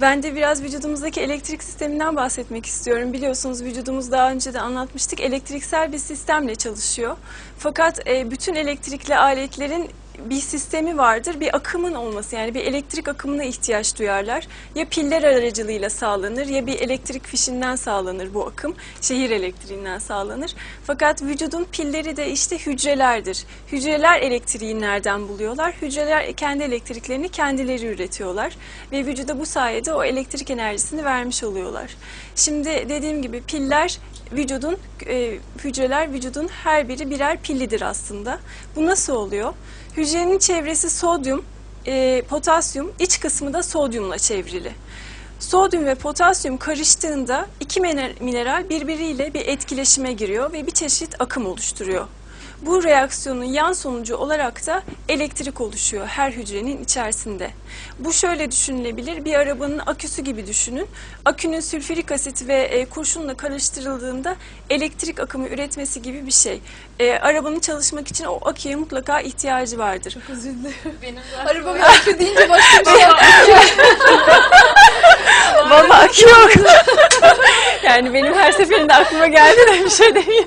Ben de biraz vücudumuzdaki elektrik sisteminden bahsetmek istiyorum. Biliyorsunuz vücudumuz daha önce de anlatmıştık. Elektriksel bir sistemle çalışıyor. Fakat e, bütün elektrikli aletlerin bir sistemi vardır, bir akımın olması yani bir elektrik akımına ihtiyaç duyarlar. Ya piller aracılığıyla sağlanır ya bir elektrik fişinden sağlanır bu akım, şehir elektriğinden sağlanır. Fakat vücudun pilleri de işte hücrelerdir. Hücreler elektriği nereden buluyorlar? Hücreler kendi elektriklerini kendileri üretiyorlar ve vücuda bu sayede o elektrik enerjisini vermiş oluyorlar. Şimdi dediğim gibi piller vücudun e, hücreler vücudun her biri birer pillidir aslında. Bu nasıl oluyor? Hücrenin çevresi sodyum, e, potasyum, iç kısmı da sodyumla çevrili. Sodyum ve potasyum karıştığında iki miner- mineral birbiriyle bir etkileşime giriyor ve bir çeşit akım oluşturuyor. Bu reaksiyonun yan sonucu olarak da elektrik oluşuyor her hücrenin içerisinde. Bu şöyle düşünülebilir, bir arabanın aküsü gibi düşünün. Akünün sülfürik asit ve e, kurşunla karıştırıldığında elektrik akımı üretmesi gibi bir şey. E, arabanın çalışmak için o aküye mutlaka ihtiyacı vardır. Çok özür dilerim. Benim Araba bir akü deyince başka bir şey Vallahi akü yok. yani benim her seferinde aklıma geldi de bir şey demeyeyim.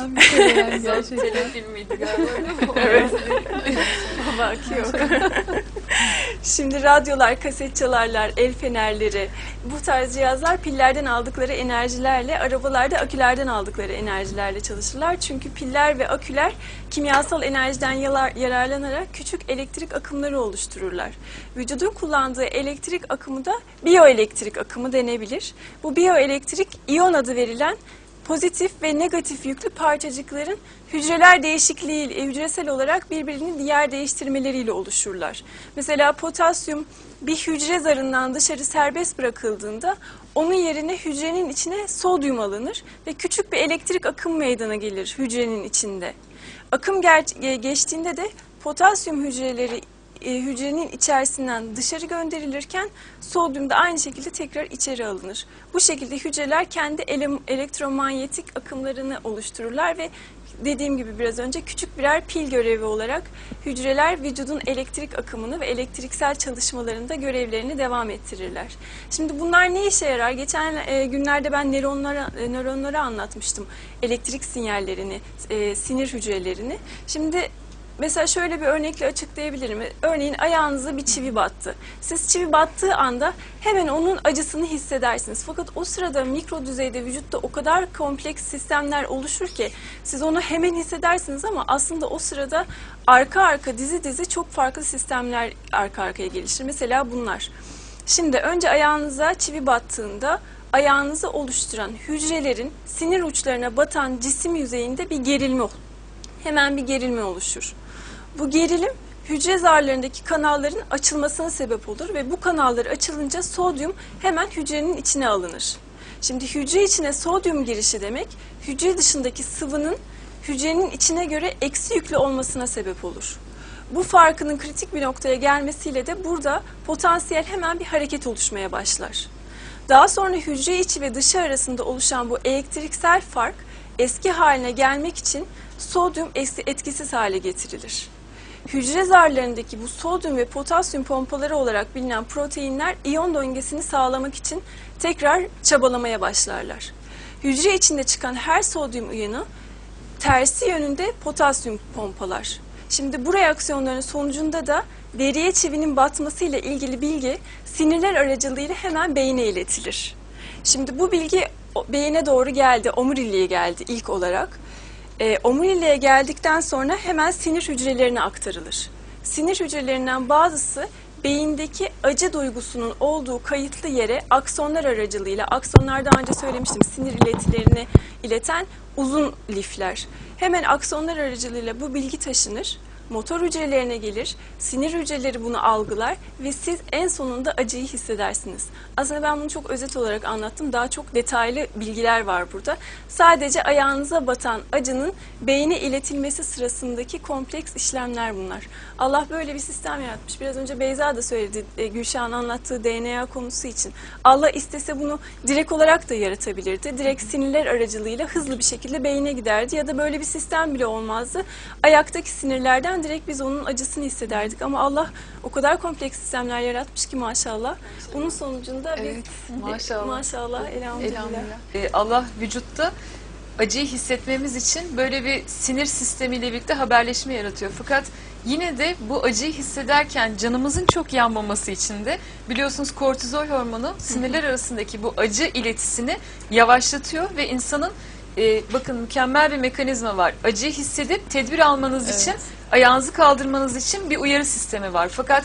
filmden bir şey yani gerçekten. telefilmiydi galiba değil mi? Evet. Baba akü yok. Şimdi radyolar, kaset çalarlar, el fenerleri, bu tarz cihazlar pillerden aldıkları enerjilerle, arabalarda akülerden aldıkları enerjilerle çalışırlar. Çünkü piller ve aküler kimyasal enerjiden yararlanarak küçük elektrik akımları oluştururlar. Vücudun kullandığı elektrik akımı da biyoelektrik akımı denebilir. Bu biyoelektrik iyon adı verilen pozitif ve negatif yüklü parçacıkların hücreler değişikliği, e, hücresel olarak birbirini yer değiştirmeleriyle oluşurlar. Mesela potasyum bir hücre zarından dışarı serbest bırakıldığında onun yerine hücrenin içine sodyum alınır ve küçük bir elektrik akım meydana gelir hücrenin içinde. Akım geçtiğinde de potasyum hücreleri e, hücrenin içerisinden dışarı gönderilirken sodyum da aynı şekilde tekrar içeri alınır. Bu şekilde hücreler kendi ele- elektromanyetik akımlarını oluştururlar ve dediğim gibi biraz önce küçük birer pil görevi olarak hücreler vücudun elektrik akımını ve elektriksel çalışmalarında görevlerini devam ettirirler. Şimdi bunlar ne işe yarar? Geçen e, günlerde ben nöronlara, e, nöronlara anlatmıştım elektrik sinyallerini, e, sinir hücrelerini. Şimdi Mesela şöyle bir örnekle açıklayabilirim. Örneğin ayağınıza bir çivi battı. Siz çivi battığı anda hemen onun acısını hissedersiniz. Fakat o sırada mikro düzeyde vücutta o kadar kompleks sistemler oluşur ki siz onu hemen hissedersiniz ama aslında o sırada arka arka dizi dizi çok farklı sistemler arka arkaya gelişir. Mesela bunlar. Şimdi önce ayağınıza çivi battığında ayağınızı oluşturan hücrelerin sinir uçlarına batan cisim yüzeyinde bir gerilme olur hemen bir gerilme oluşur. Bu gerilim hücre zarlarındaki kanalların açılmasına sebep olur ve bu kanallar açılınca sodyum hemen hücrenin içine alınır. Şimdi hücre içine sodyum girişi demek hücre dışındaki sıvının hücrenin içine göre eksi yüklü olmasına sebep olur. Bu farkının kritik bir noktaya gelmesiyle de burada potansiyel hemen bir hareket oluşmaya başlar. Daha sonra hücre içi ve dışı arasında oluşan bu elektriksel fark eski haline gelmek için sodyum etkisiz hale getirilir. Hücre zarlarındaki bu sodyum ve potasyum pompaları olarak bilinen proteinler iyon döngesini sağlamak için tekrar çabalamaya başlarlar. Hücre içinde çıkan her sodyum iyonu tersi yönünde potasyum pompalar. Şimdi bu reaksiyonların sonucunda da deriye çivinin batmasıyla ilgili bilgi sinirler aracılığıyla hemen beyne iletilir. Şimdi bu bilgi beyine doğru geldi, omuriliğe geldi ilk olarak. E, omuriliğe geldikten sonra hemen sinir hücrelerine aktarılır. Sinir hücrelerinden bazısı beyindeki acı duygusunun olduğu kayıtlı yere aksonlar aracılığıyla, aksonlar daha önce söylemiştim sinir iletilerini ileten uzun lifler. Hemen aksonlar aracılığıyla bu bilgi taşınır, motor hücrelerine gelir, sinir hücreleri bunu algılar ve siz en sonunda acıyı hissedersiniz. Aslında ben bunu çok özet olarak anlattım. Daha çok detaylı bilgiler var burada. Sadece ayağınıza batan acının beyne iletilmesi sırasındaki kompleks işlemler bunlar. Allah böyle bir sistem yaratmış. Biraz önce Beyza da söyledi e, Gülşah'ın anlattığı DNA konusu için. Allah istese bunu direkt olarak da yaratabilirdi. Direkt sinirler aracılığıyla hızlı bir şekilde beyne giderdi ya da böyle bir sistem bile olmazdı. Ayaktaki sinirlerden direkt biz onun acısını hissederdik. Ama Allah o kadar kompleks sistemler yaratmış ki maşallah. Bunun sonucunda biz Evet, maşallah. maşallah elhamdülillah. Elhamdülillah. Ee, Allah vücutta acıyı hissetmemiz için böyle bir sinir sistemiyle birlikte haberleşme yaratıyor. Fakat yine de bu acıyı hissederken canımızın çok yanmaması için de biliyorsunuz kortizol hormonu sinirler arasındaki bu acı iletisini yavaşlatıyor ve insanın e, bakın mükemmel bir mekanizma var. Acıyı hissedip tedbir almanız Evet. için ayağınızı kaldırmanız için bir uyarı sistemi var. Fakat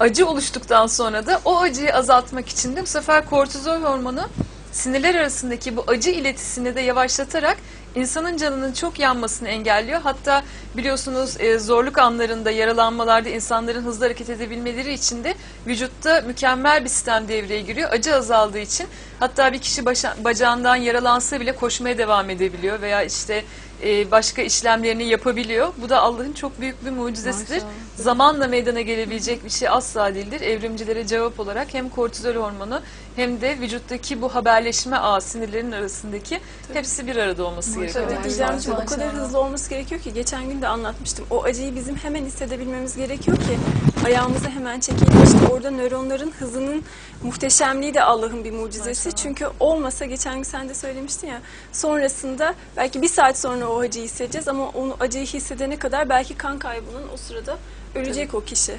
acı oluştuktan sonra da o acıyı azaltmak için de bu sefer kortizol hormonu sinirler arasındaki bu acı iletisini de yavaşlatarak insanın canının çok yanmasını engelliyor. Hatta biliyorsunuz e, zorluk anlarında, yaralanmalarda insanların hızlı hareket edebilmeleri için de vücutta mükemmel bir sistem devreye giriyor. Acı azaldığı için hatta bir kişi başa- bacağından yaralansa bile koşmaya devam edebiliyor veya işte e, başka işlemlerini yapabiliyor. Bu da Allah'ın çok büyük bir mucizesidir. Maşallah. Zamanla meydana gelebilecek bir şey asla değildir. Evrimcilere cevap olarak hem kortizol hormonu hem de vücuttaki bu haberleşme ağı sinirlerin arasındaki hepsi bir arada olması. Gerekiyor. Evet Evet, Didemciğim o kadar hızlı olması gerekiyor ki geçen gün de anlatmıştım. O acıyı bizim hemen hissedebilmemiz gerekiyor ki ayağımızı hemen çekelim. İşte orada nöronların hızının muhteşemliği de Allah'ın bir mucizesi. Maşallah. Çünkü olmasa geçen gün sen de söylemiştin ya sonrasında belki bir saat sonra o acıyı hissedeceğiz ama onu acıyı hissedene kadar belki kan kaybının o sırada ölecek o kişi.